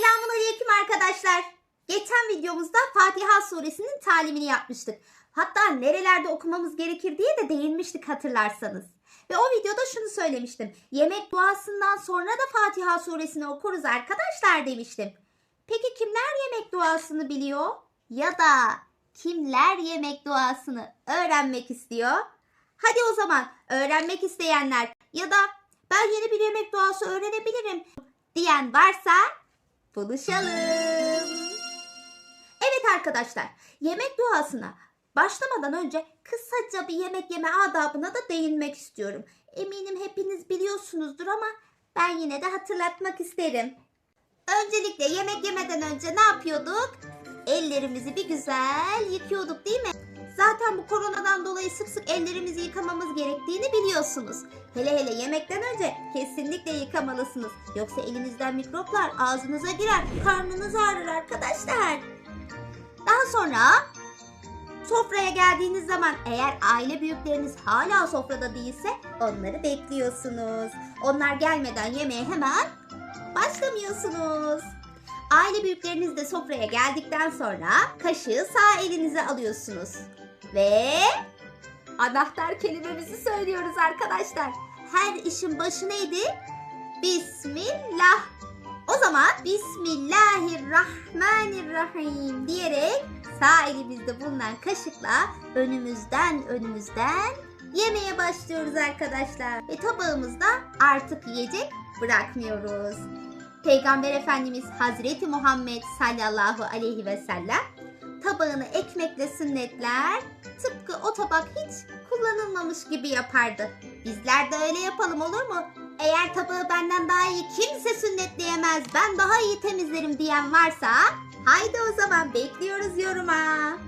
Selamun Aleyküm arkadaşlar. Geçen videomuzda Fatiha suresinin talimini yapmıştık. Hatta nerelerde okumamız gerekir diye de değinmiştik hatırlarsanız. Ve o videoda şunu söylemiştim. Yemek duasından sonra da Fatiha suresini okuruz arkadaşlar demiştim. Peki kimler yemek duasını biliyor? Ya da kimler yemek duasını öğrenmek istiyor? Hadi o zaman öğrenmek isteyenler ya da ben yeni bir yemek duası öğrenebilirim diyen varsa buluşalım. Evet arkadaşlar, yemek duasına başlamadan önce kısaca bir yemek yeme adabına da değinmek istiyorum. Eminim hepiniz biliyorsunuzdur ama ben yine de hatırlatmak isterim. Öncelikle yemek yemeden önce ne yapıyorduk? Ellerimizi bir güzel yıkıyorduk değil mi? Zaten bu koronadan dolayı sık sık ellerimizi yıkamamız gerektiğini biliyorsunuz. Hele hele yemekten önce kesinlikle yıkamalısınız. Yoksa elinizden mikroplar ağzınıza girer, karnınız ağrır arkadaşlar. Daha sonra sofraya geldiğiniz zaman eğer aile büyükleriniz hala sofrada değilse onları bekliyorsunuz. Onlar gelmeden yemeğe hemen başlamıyorsunuz. Aile büyükleriniz de sofraya geldikten sonra kaşığı sağ elinize alıyorsunuz. Ve anahtar kelimemizi söylüyoruz arkadaşlar. Her işin başı neydi? Bismillah. O zaman Bismillahirrahmanirrahim diyerek sağ elimizde bulunan kaşıkla önümüzden önümüzden yemeye başlıyoruz arkadaşlar. Ve tabağımızda artık yiyecek bırakmıyoruz. Peygamber Efendimiz Hazreti Muhammed sallallahu aleyhi ve sellem tabağını ekmekle sünnetler tıpkı o tabak hiç kullanılmamış gibi yapardı. Bizler de öyle yapalım olur mu? Eğer tabağı benden daha iyi kimse sünnetleyemez ben daha iyi temizlerim diyen varsa haydi o zaman bekliyoruz yoruma.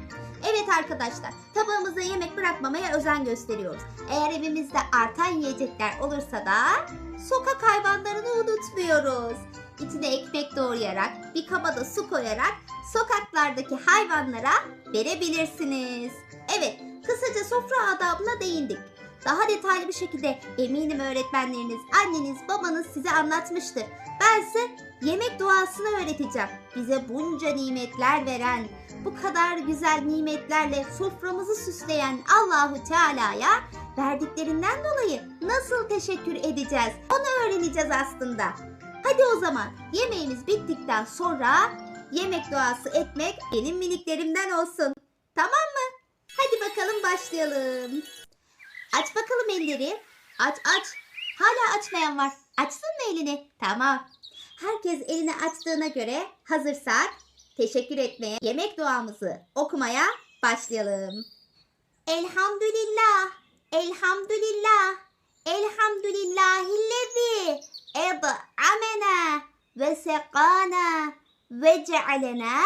Evet arkadaşlar tabağımıza yemek bırakmamaya özen gösteriyoruz. Eğer evimizde artan yiyecekler olursa da sokak hayvanlarını unutmuyoruz. İçine ekmek doğrayarak bir kaba da su koyarak sokaklardaki hayvanlara verebilirsiniz. Evet kısaca sofra adabına değindik. Daha detaylı bir şekilde eminim öğretmenleriniz, anneniz, babanız size anlatmıştır. Ben size yemek duasını öğreteceğim. Bize bunca nimetler veren, bu kadar güzel nimetlerle soframızı süsleyen Allahu Teala'ya verdiklerinden dolayı nasıl teşekkür edeceğiz? Onu öğreneceğiz aslında. Hadi o zaman yemeğimiz bittikten sonra yemek duası etmek benim miniklerimden olsun. Tamam mı? Hadi bakalım başlayalım. Aç bakalım elleri. Aç aç. Hala açmayan var. Açsın mı elini? Tamam. Herkes elini açtığına göre hazırsak teşekkür etmeye, yemek duamızı okumaya başlayalım. Elhamdülillah. Elhamdülillah. Elhamdülillahillezî ed'amena ve sekana ve cealena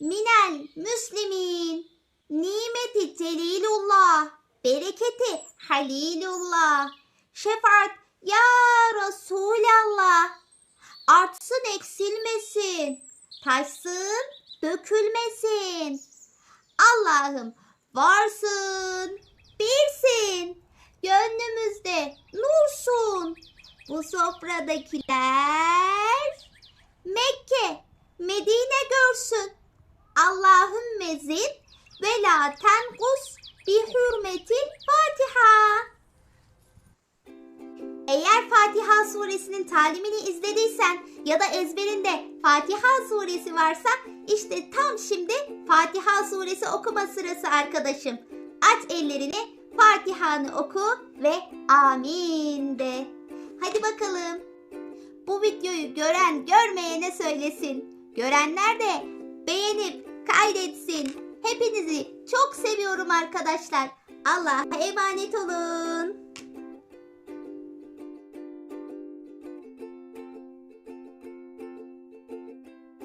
minel müslimin. Nimeti celilullah, bereketi halilullah, şefaat ya Resulallah. Artsın eksilmesin, taşsın dökülmesin. Allah'ım varsın, birsin, gönlümüzde nursun. Bu sofradakiler Medine görsün. Allah'ın mezin ve la tenkus bi hürmetil Fatiha. Eğer Fatiha suresinin talimini izlediysen ya da ezberinde Fatiha suresi varsa işte tam şimdi Fatiha suresi okuma sırası arkadaşım. Aç ellerini Fatiha'nı oku ve amin de. Hadi bakalım. Bu videoyu gören görmeyene söylesin. Görenler de beğenip kaydetsin. Hepinizi çok seviyorum arkadaşlar. Allah'a emanet olun.